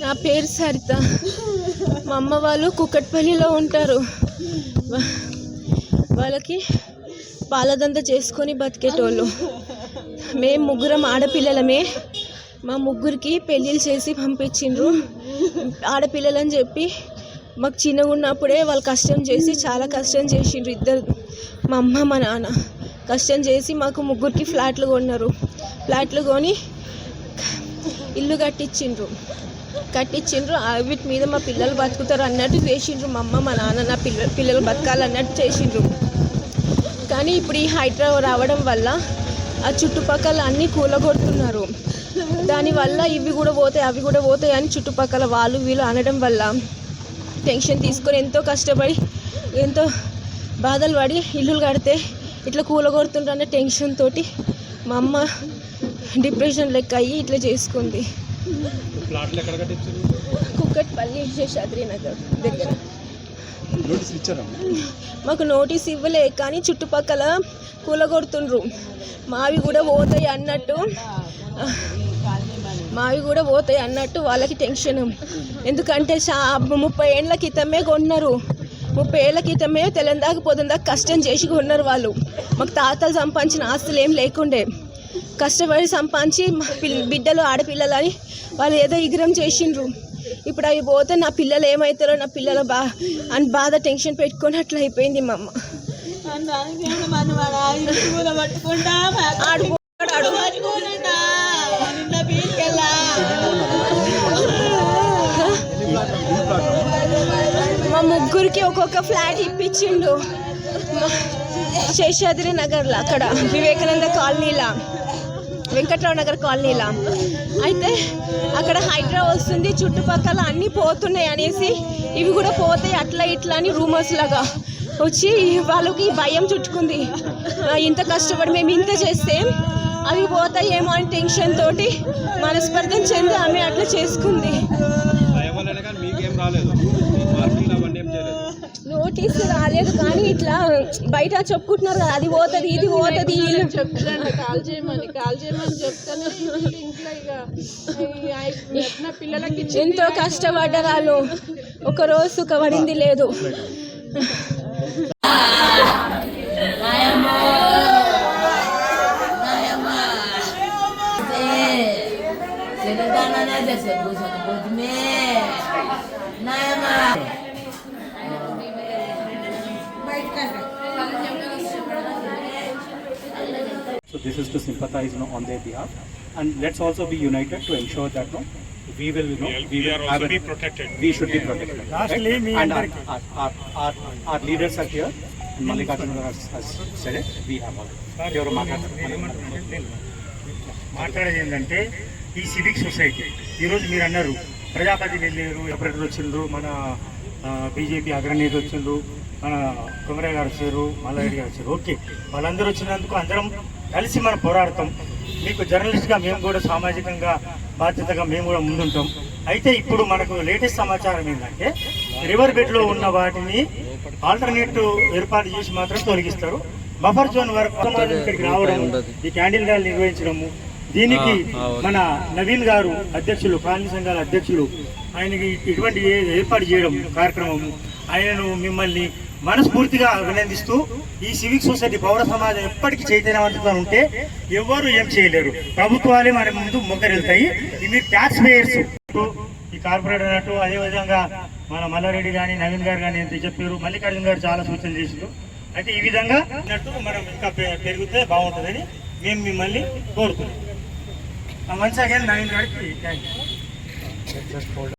నా పేరు సరిత. మా అమ్మ వాళ్ళు కుక్కట్పల్లిలో ఉంటారు. వాళ్ళకి పాలదంతా చేసుకొని బతికేటోళ్ళు. మేము ముగ్గురం ఆడపిల్లలమే. మా ముగ్గురికి పెళ్ళిళ్ళు చేసి పంపించిండ్రు. ఆడపిల్లలని చెప్పి మాకు చిన్నగా ఉన్నప్పుడే వాళ్ళు కష్టం చేసి చాలా కష్టం చేసిండ్రు ఇద్దరు. మా అమ్మ మా నాన్న కష్టం చేసి మాకు ముగ్గురికి ఫ్లాట్లు కొన్నారు. ప్లాట్లు కొని ఇల్లు కట్టించిండ్రు. కట్టించిండ్రు. వీటి మీద మా పిల్లలు బతుకుతారు అన్నట్టు చేసిండ్రు. మా అమ్మ మా నాన్న నా పిల్ల పిల్లలు బతకాలన్నట్టు చేసిండ్రు. కానీ ఇప్పుడు ఈ హైదరాబాద్ రావడం వల్ల ఆ చుట్టుపక్కల అన్నీ కూలగొడుతున్నారు. దానివల్ల ఇవి కూడా పోతాయి అవి కూడా పోతాయి అని చుట్టుపక్కల వాళ్ళు వీళ్ళు అనడం వల్ల టెన్షన్ తీసుకొని ఎంతో కష్టపడి ఎంతో బాధలు పడి ఇల్లులు కడితే ఇట్లా కూలగొడుతుండ్రు అనే టెన్షన్ తోటి మా అమ్మ డిప్రెషన్ లెక్క అయ్యి ఇట్లా చేసుకుంది. కుక్కట్పల్లి శేషాద్రి నగర్ దగ్గర మాకు నోటీస్ ఇవ్వలే కానీ చుట్టుపక్కల కూలగొడుతుండ్రు. మావి కూడా పోతాయి అన్నట్టు. మావి కూడా పోతాయి అన్నట్టు వాళ్ళకి టెన్షన్. ఎందుకంటే ముప్పై ఏళ్ళ క్రితమే కొన్నారు. ముప్పై ఏళ్ళ క్రితమే తెలంగాణ పొద్దుందాకా కష్టం చేసి కొన్నారు వాళ్ళు. మాకు తాతలు సంపాదించిన ఆస్తులు ఏం లేకుండే. కష్టపడి సంపాదించి మా పిల్ల బిడ్డలు ఆడపిల్లలని వాళ్ళు ఏదో ఇగ్రం చేసిండ్రు. ఇప్పుడు అవి పోతే నా పిల్లలు ఏమవుతారో నా పిల్లలు బా అని బాధ టెన్షన్ పెట్టుకొని అట్లా అయిపోయింది మా అమ్మ. మా ముగ్గురికి ఒక్కొక్క ఫ్లాట్ ఇప్పించిండు. శేషాద్రి నగర్లో అక్కడ వివేకానంద కాలనీలా. వెంకట్రావు నగర్ కాలనీలా. అయితే అక్కడ హైడ్రా వస్తుంది చుట్టుపక్కల అన్నీ పోతున్నాయి అనేసి ఇవి కూడా పోతాయి అట్లా ఇట్లా అని రూమర్స్ లాగా వచ్చి వాళ్ళకి భయం చుట్టుకుంది. ఇంత కష్టపడి మేము ఇంత చేస్తే అవి పోతాయేమో అని టెన్షన్ తోటి మనస్పర్ధం చెంది ఆమె అట్లా చేసుకుంది భయం వల్లనే కానీ మీకేం రాలేదు మీ మార్కులు అవన్నీ ఏం చేయలేదు నోటీస్ రాలేదు కానీ ఇట్లా బయట చెప్పుకుంటున్నారు కదా అది పోతుంది ఇది పోతుంది చెప్తాను కాల్ చేయమని కాల్ చేయమని చెప్తాను. ఇంట్లో ఇక ఎట్లా పిల్లలకి ఇచ్చి ఎంతో కష్టపడ్డారు వాళ్ళు. ఒక రోజు సుఖపడింది లేదు. This is to sympathize you know, on their behalf, and let's also be united to ensure that no, we will, you know, we, will have a- protected. We should be protected. right? And our, our, our, our, our leaders are here. And Mallikarjuna has, has said it. We have all. ఎవరు మాట్లాడేది ఏంటంటే ఈ civic society ఈరోజు మీరు అన్నారు ప్రజాపతి వెళ్ళారు ఎప్పుడెప్పుడు వచ్చిండ్రు మన బీజేపీ అగ్రనేత వచ్చిండ్రు మన కొమరయ్య గారు వచ్చారు మల్లారెడ్డి గారు వచ్చారు ఓకే వాళ్ళందరూ వచ్చినందుకు అందరం కలిసి మనం పోరాడతాం. మీకు జర్నలిస్ట్గా మేము కూడా సామాజికంగా బాధ్యతగా మేము కూడా ముందుంటాం. అయితే ఇప్పుడు మనకు లేటెస్ట్ సమాచారం ఏంటంటే రివర్ బెడ్లో ఉన్న వాటిని ఆల్టర్నేట్ ఏర్పాటు చేసి మాత్రం తొలగిస్తారు. బఫర్ జోన్ వరకు ఇక్కడికి రావడం ఈ క్యాండిల్ ర్యాలీ నిర్వహించడము దీనికి మన నవీన్ గారు అధ్యక్షులు కాలనీ సంఘాల అధ్యక్షులు ఆయనకి ఇటువంటి ఏర్పాటు చేయడం కార్యక్రమము ఆయనను మిమ్మల్ని మనస్ఫూర్తిగా అభినందిస్తూ ఈ సివిక్ సొసైటీ పౌర సమాజం ఎప్పటికీ చైతన్యవంతంగా ఉంటే ఎవరు ఏం చేయలేరు. ప్రభుత్వాలే మన ముందు మొగ్గరెళ్తాయి ఇది మీరు ట్యాక్స్ పేయర్స్ ఈ కార్పొరేట్ అన్నట్టు అదేవిధంగా మన మల్లారెడ్డి కానీ నవీన్ గారు కానీ ఎంత చెప్పారు మల్లికార్జున గారు చాలా సూచనలు చేశారు అయితే ఈ విధంగా అన్నట్టు మనం ఇంకా పెరిగితే బాగుంటుందని మేము మిమ్మల్ని కోరుతున్నాం. వన్స్ అగైన్ నవీన్ గారికి థ్యాంక్ యూ